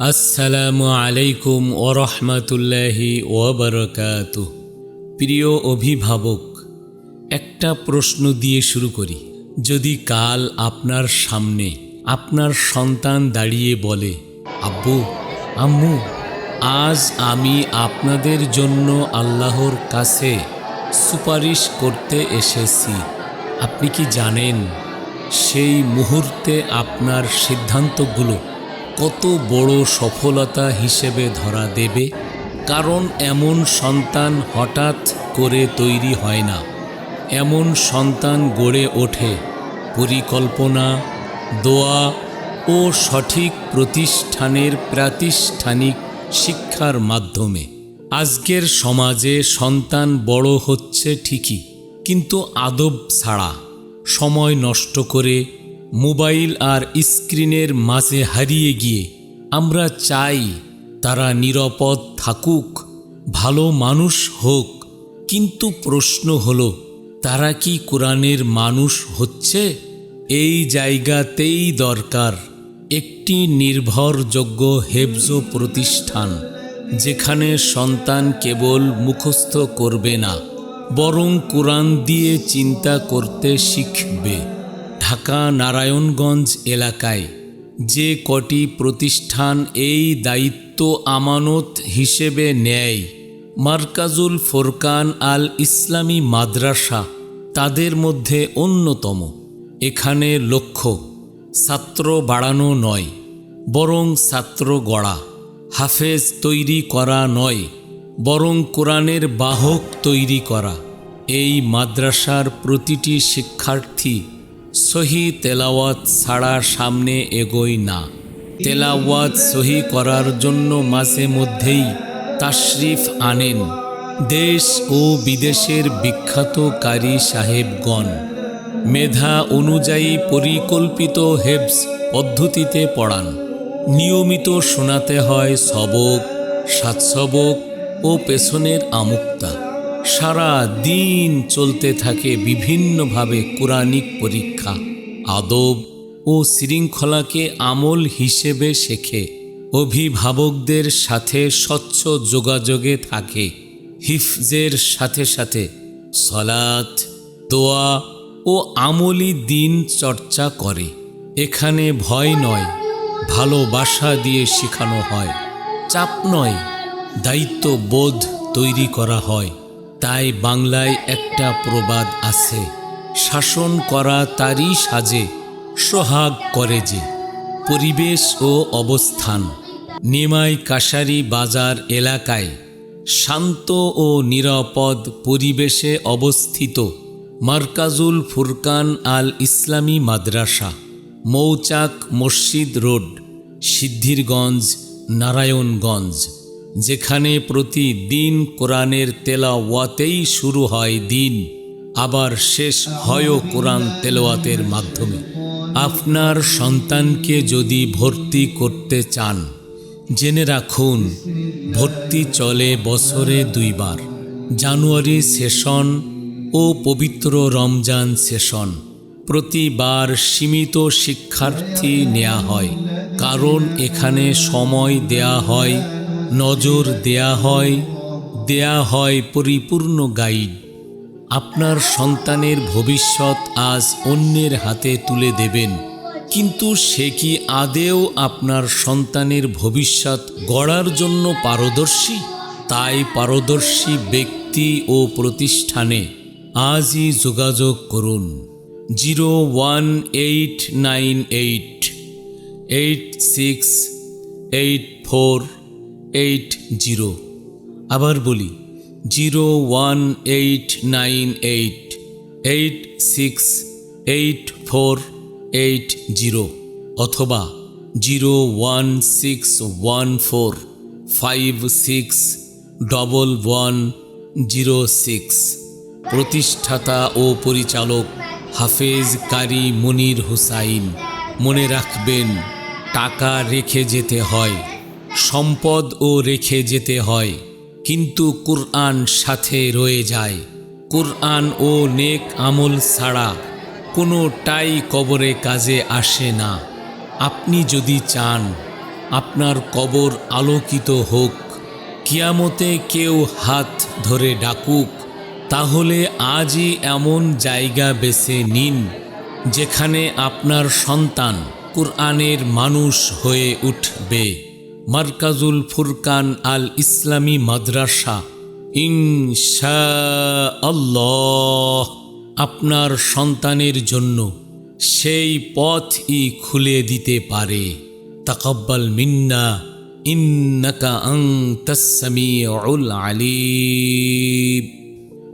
আসসালামু আলাইকুম ওরহমতুল্লাহি ওবরকাত প্রিয় অভিভাবক, একটা প্রশ্ন দিয়ে শুরু করি। যদি কাল আপনার সামনে আপনার সন্তান দাঁড়িয়ে বলে, আব্বু, আম্মু, আজ আমি আপনাদের জন্য আল্লাহর কাছে সুপারিশ করতে এসেছি। আপনি কি জানেন, সেই মুহূর্তে আপনার সিদ্ধান্তগুলো কত বড় সফলতা হিসেবে ধরা দেবে, কারণ এমন সন্তান হঠাৎ করে তৈরি হয় না। এমন সন্তান গড়ে ওঠে পরিকল্পনা, দোয়া ও সঠিক প্রতিষ্ঠানের প্রাতিষ্ঠানিক শিক্ষার মাধ্যমে। আজকের সমাজে সন্তান বড় হচ্ছে ঠিকই, কিন্তু আদব ছাড়া, সময় নষ্ট করে মোবাইল আর স্ক্রিনের মাঝে হারিয়ে গিয়ে আমরা চাই তারা নিরাপদ থাকুক, ভালো মানুষ হোক। কিন্তু প্রশ্ন হলো, তারা কি কোরআনের মানুষ হচ্ছে? এই জায়গাতেই দরকার একটি নির্ভরযোগ্য হেফজ প্রতিষ্ঠান, যেখানে সন্তান কেবল মুখস্থ করবে না, বরং কোরআন দিয়ে চিন্তা করতে শিখবে। ঢাকা নারায়ণগঞ্জ এলাকায় যে কটি প্রতিষ্ঠান এই দায়িত্ব আমানত হিসেবে নেয়, মার্কাজুল ফোরকান আল ইসলামী মাদ্রাসা, তাদের মধ্যে অন্যতম। এখানে লক্ষ্য, ছাত্র বাড়ানো নয়, বরং ছাত্র গড়া, হাফেজ তৈরি করা নয়, বরং কোরআনের বাহক তৈরি করা। এই মাদ্রাসার প্রতিটি শিক্ষার্থী সহি তেলাওয়াত ছাড়া সামনে এগোয় না। তেলাওয়াত সহি করার জন্য মাঝে মধ্যেই তাশরিফ আনেন দেশ ও বিদেশের বিখ্যাত কারি সাহেবগণ। মেধা অনুযায়ী পরিকল্পিত হেবস পদ্ধতিতে পড়ান। নিয়মিত শোনাতে হয় সবক সাতসবক ও পেছনের আমুক্তা। সারা দিন চলতে থাকে বিভিন্নভাবে কোরআনিক পরীক্ষা, আদব ও শৃঙ্খলাকে আমল হিসেবে শেখে। অভিভাবকদের সাথে স্বচ্ছ যোগাযোগে থাকে। হিফজের সাথে সাথে সলাৎ, দোয়া ও আমলি দিন চর্চা করে। এখানে ভয় নয়, ভালোবাসা দিয়ে শেখানো হয়। চাপ নয়, দায়িত্ববোধ তৈরি করা হয়। তাই বাংলায় একটা প্রবাদ আছে, শাসন করা তারই সাজে, সোহাগ করে যে, পরিবেশ ও অবস্থান। নিমাই কাশারি বাজার এলাকায়, শান্ত ও নিরাপদ পরিবেশে অবস্থিত, মার্কাজুল ফুরকান আল ইসলামী মাদ্রাসা, মৌচাক মসজিদ রোড, সিদ্ধিরগঞ্জ, নারায়ণগঞ্জ। যেখানে প্রতিদিন কোরআনের তেলাওয়াতেই শুরু হয় দিন, আবার শেষ হয়ও কোরআন তেলাওয়াতের মাধ্যমে। আপনার সন্তানকে যদি ভর্তি করতে চান, জেনে রাখুন, ভর্তি চলে বছরে দুইবার। জানুয়ারি সেশন ও পবিত্র রমজান সেশন প্রতিবার সীমিত শিক্ষার্থী নেওয়া হয়, কারণ এখানে সময় দেয়া হয় নজর দেয়া হয় দেয়া হয় পরিপূর্ণ গাইড। আপনার সন্তানের ভবিষ্যৎ আজ অন্যের হাতে তুলে দেবেন, কিন্তু সে কি আদেও আপনার সন্তানের ভবিষ্যৎ গড়ার জন্য পারদর্শী? তাই পারদর্শী ব্যক্তি ও প্রতিষ্ঠানে আজই যোগাযোগ করুন। Zero one eight nine eight eight six, eight four eight zero আবার বলি zero one eight nine eight eight six eight four eight zero অথবা zero one six one four five six double one zero six প্রতিষ্ঠাতা ও পরিচালক হাফেজ কারি মনির হুসাইন। মনে রাখবেন, টাকা রেখে যেতে হয়। সম্পদও রেখে যেতে হয়, কিন্তু কুরআন সাথে রয়ে যায়। কুরআন ও নেক আমল ছাড়া কোনোটাই কবরে কাজে আসে না। আপনি যদি চান, আপনার কবর আলোকিত হোক, কিয়ামতে কেউ হাত ধরে ডাকুক, তাহলে আজই এমন জায়গা বেছে নিন, যেখানে আপনার সন্তান কুরআনের মানুষ হয়ে উঠবে। মার্কাজুল ফুরকান আল ইসলামী মাদ্রাসা। ইনশা আল্লাহ আপনার সন্তানের জন্য সেই পথই খুলে দিতে পারে। তাকাব্বাল মিন্না, ইন্নাকা আং তসমি আলিম।